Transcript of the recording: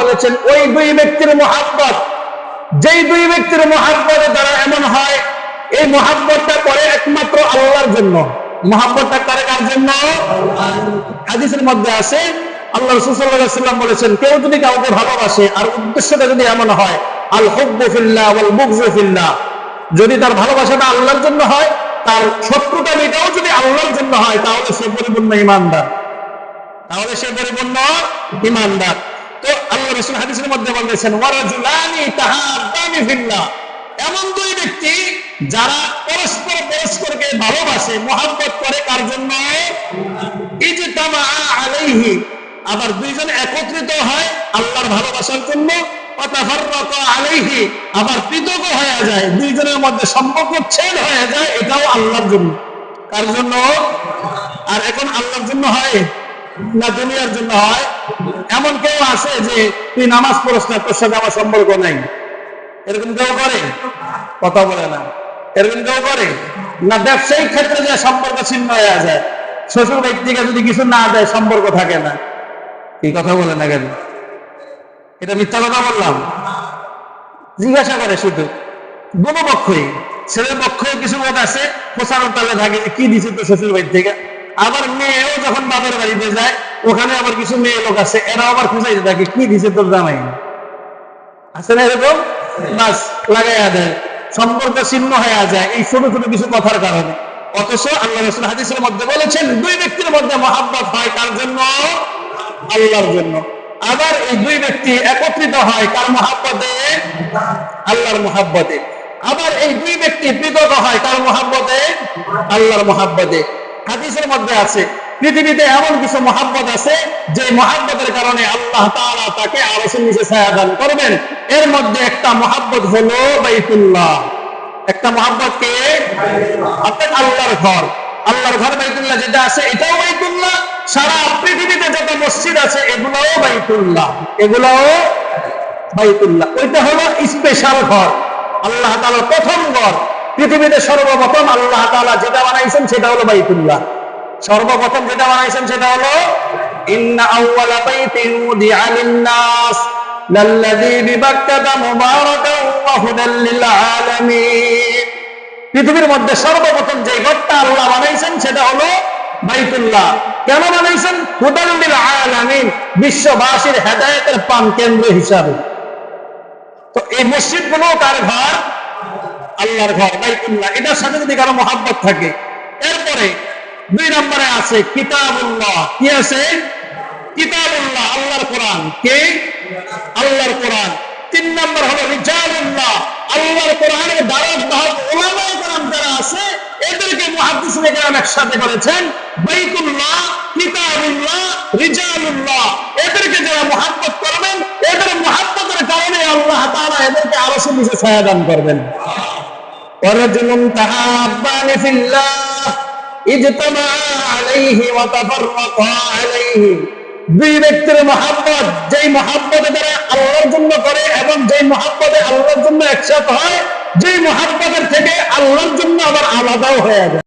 বলেছেন, ওই দুই ব্যক্তির মোহাব্বত, যেই দুই ব্যক্তির মোহাব্বতের দ্বারা এমন হয়, এই মোহাব্বতটা করে একমাত্র আল্লাহর জন্য। মোহাব্বতটা করে কার জন্য? হাদিসের মধ্যে আছে, আল্লাহ রসুল সাল্লাম বলেছেন, কেউ যদি কাউকে ভালোবাসে আর উদ্দেশ্যটা যদি এমন হয় আল হব্বু ফিল্লাহ ওয়াল বুগজু যদি তার ভালোবাসাটা আল্লাহর জন্য হয়, তার শত্রুটা মেটাও যদি আল্লাহর জন্য হয়, তাহলে সে পরিপূর্ণ ইমানদার তাহলে সে পরিপূর্ণ ইমানদার। তো আল্লাহ রসুল হাদিসের মধ্যে বলতেছেন এমন দুই ব্যক্তি যারা পরস্পর পরস্পরকে ভালোবাসে, মোহাব্বত করে, কার জন্য? আলাইহি। আবার দুইজন একত্রিত হয় আল্লাহর ভালোবাসার জন্য। আলাইহি। আবার পৃথক হয়ে যায়, দুইজনের মধ্যে সম্পর্ক ছেদ হয়ে যায়, এটাও আল্লাহর জন্য। কার জন্য? আর এখন আল্লাহর জন্য হয় না দুনিয়ার জন্য হয়। এমন কেউ আসে যে তুই নামাজ পড়স না, তোর সাথে আমার সম্পর্ক নাই। এরকম কেউ করে? কথা বলে না। এরকম কেউ করে? না ব্যবসায়িক ক্ষেত্রে যে সম্পর্ক ছিন্ন হয়ে যায়। শ্বশুর ব্যক্তিকে যদি কিছু না দেয়, সম্পর্ক থাকে না। এই কথা বলে না কেন? এটা মিথ্যা কথা বললাম। জিজ্ঞাসা করে শুধু। দুটো পক্ষই। ছেলের পক্ষে কিছু মত আছে? প্রচারণ তালে থাকে কি দিছে তো শ্বশুর বাড়ি থেকে? আবার মেয়েও যখন বাপের বাড়িতে যায়, ওখানে আবার কিছু মেয়ে লোক আছে, এরা আবার খুঁজাইতে থাকে, কি দিছে তোর জামাই? আছে না এরকম? বাস, লাগাইয়া দেয়। সম্পর্ক ছিন্ন হয়ে যায়, এই ছোট ছোট কিছু কথার কারণে। অথচ আল্লাহ রসুল হাদিসের মধ্যে বলেছেন, দুই ব্যক্তির মধ্যে মহাব্বত হয় কার জন্য? আল্লাহর জন্য। আবার এই দুই ব্যক্তি একত্রিত হয় কার মহাব্বতে? আল্লাহর মহাব্বতে। আবার এই দুই ব্যক্তি পৃথক হয় কার মহাব্বতে? আল্লাহর মহাব্বতে। হাদিসের মধ্যে আছে, পৃথিবীতে এমন কিছু মহাব্বত আছে যে মহাব্বতের কারণে আল্লাহ তাআলা তাকে আরশের নিচে ছায়া দান করবেন। এর মধ্যে একটা মহাব্বত হলো বাইতুল্লাহ। একটা মহাব্বত কে? অর্থাৎ আল্লাহর ঘর। আল্লাহর ঘর বাইতুল্লাহ যেটা আছে, এটাও বাইতুল্লাহ। সারা পৃথিবীতে যত মসজিদ আছে, এগুলোও বাইতুল্লাহ। এগুলাও বাইতুল্লাহ। ওইটা হলো স্পেশাল ঘর। আল্লাহ তাআলার প্রথম ঘর। পৃথিবীতে সর্বপ্রথম আল্লাহ তাআলা যেটা বানাইছেন সেটা হলো বাইতুল্লাহ। সর্বপ্রথম যেটা বানাইছেন সেটা হলো পৃথিবীর মধ্যে সর্বপ্রথম যে ঘরটা আল্লাহ বানাইছেন সেটা হলো বাইতুল্লাহ। কেন বানাইছেন? হুদাল লিল আলামিন বিশ্ববাসীর হেদায়েতের পান কেন্দ্র হিসাবে। তো এই মসজিদগুলো কার ঘর আল্লাহর ঘর, বাইতুল্লাহ, এটার সাথে যদি কারও মহাব্বত থাকে। এরপরে দুই নম্বরে আছে কিতাবুল্লাহ। কি আছে? কিতাবুল্লাহ, আল্লাহর কোরআন। কে? আল্লাহর কোরআন। তিন নম্বর হলো রিজালুল্লাহ। আল্লাহর কোরআনের দ্বারক বাহক ওলামায়ে কোরআন যারা আছে, এদেরকে মুহাদ্দিসিনে কেরাম একসাথে করেছেন বাইতুল্লাহ, কিতাবুল্লাহ, রিজালুল্লাহ। এদেরকে যারা মুহাব্বত করবেন, এদের মুহাব্বতের কারণে আল্লাহ তাআলা এদেরকে আরও নিচে ছায়া দান করবেন। ورجل تحابان في الله اجتمع عليه وتفرقا عليه দুই ব্যক্তির মহাব্বত যেই মহাব্বতে তারা আল্লাহর জন্য করে এবং যেই মহাব্বতে আল্লাহর জন্য একসাথে হয় যেই মহাব্বতের থেকে আল্লাহর জন্য আবার আলাদাও হয়ে যায়